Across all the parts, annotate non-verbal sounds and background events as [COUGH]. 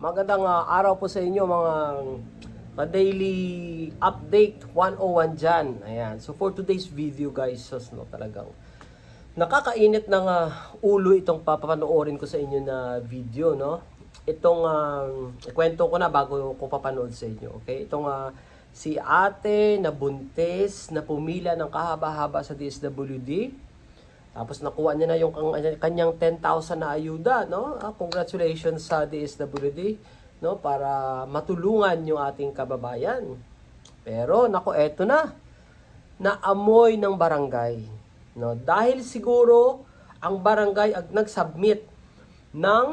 Magandang ah, araw po sa inyo mga daily update 101 dyan. Ayan. So for today's video guys, sus, no, talagang nakakainit ng ah, ulo itong papanoorin ko sa inyo na video, no? Itong um, ikwento ko na bago ko papanood sa inyo, okay? Itong ah, si ate na buntis na pumila ng kahaba-haba sa DSWD. Tapos nakuha niya na yung kanyang 10,000 na ayuda, no? Ah, congratulations sa DSWD, no? Para matulungan yung ating kababayan. Pero nako eto na. Naamoy ng barangay, no? Dahil siguro ang barangay ang nag-submit ng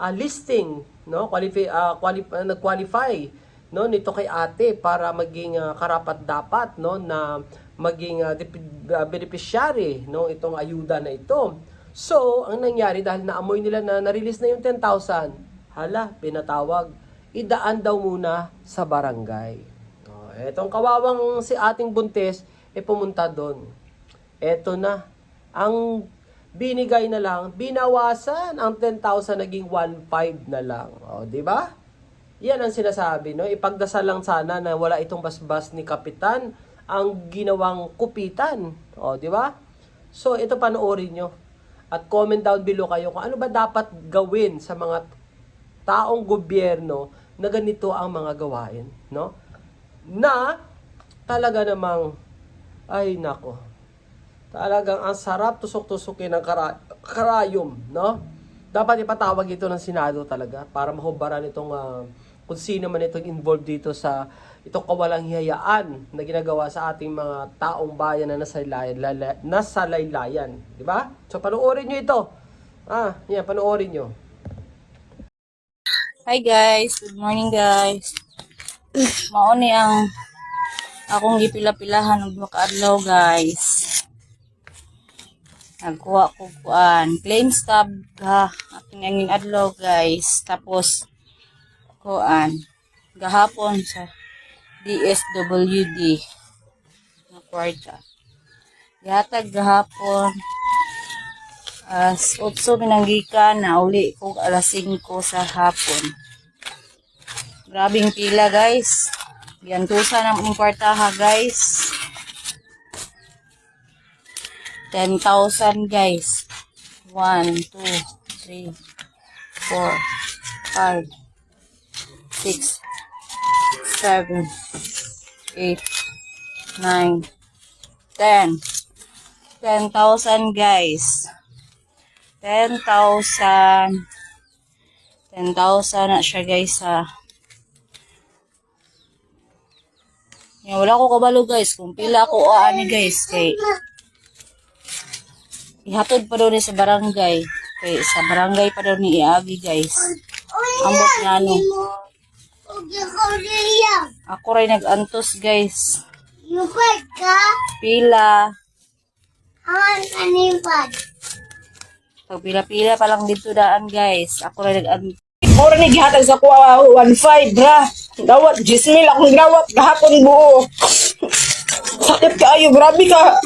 ah, listing, no? Qualify ah, quali- ah, nag-qualify no nito kay ate para maging ah, karapat dapat no na maging dip- ah, beneficiary no itong ayuda na ito. So, ang nangyari dahil naamoy nila na na-release na yung 10,000, hala, pinatawag, idaan daw muna sa barangay. Oh, etong kawawang si ating buntis, e pumunta doon. Eto na, ang binigay na lang, binawasan ang 10,000 naging 1.5 na lang. O, di ba? Yan ang sinasabi, no? Ipagdasal lang sana na wala itong basbas ni Kapitan ang ginawang kupitan. O, di ba? So, ito panoorin nyo. At comment down below kayo kung ano ba dapat gawin sa mga taong gobyerno na ganito ang mga gawain, no? Na talaga namang ay nako. Talagang ang sarap tusok-tusukin ng kara- karayom, no? Dapat ipatawag ito ng Senado talaga para mahubaran itong ah, kung sino man itong involved dito sa itong kawalang hiyayaan na ginagawa sa ating mga taong bayan na nasa laylayan, lala- nasa laylayan, di ba? So panoorin nyo ito. Ah, yan, panoorin nyo. Hi guys, good morning guys. Mao ni ang akong gipila-pilahan og adlaw guys. Nagkuha ko kuan, claim stub ha, aking angin adlaw guys. Tapos kuan gahapon sa DSWD na kwarta. Gihatag gahapon as 8 binanggikan na uli ko alas 5 sa hapon. Grabing pila guys. Biyantusa na mong kwartaha guys. 10,000 guys. 1, 2, 3, 4, 5, 6, 7, 8, 9, 10. 10,000 guys. 10,000. 10,000 na siya guys ha. Yan, wala ko kabalo guys. Kung pila ako aani guys. Kay ihatod pa daw ni sa barangay. Kay sa barangay pa daw ni iagi guys. Ambot nga no. Ako rin nag-antos guys. Lupad ka? Pila. Awan kanipad. Pag pila-pila pa lang dito daan guys. Ako rin nag-antos. Mura ni gihatag sa kuha 1.5 bra. Dawat 10 mil akong gawat gahapon buo. [LAUGHS] Sakit kaayo, grabe ka.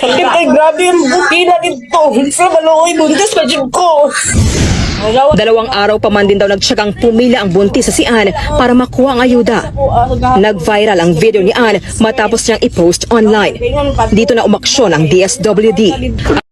Sakit ay grabe ang buti na dito. Sa maluoy, buntis pa dyan ko. Dalawang araw pa man din daw nagtsagang pumila ang buntis sa si Ann para makuha ang ayuda. Nag-viral ang video ni Ann matapos niyang i-post online. Dito na umaksyon ang DSWD.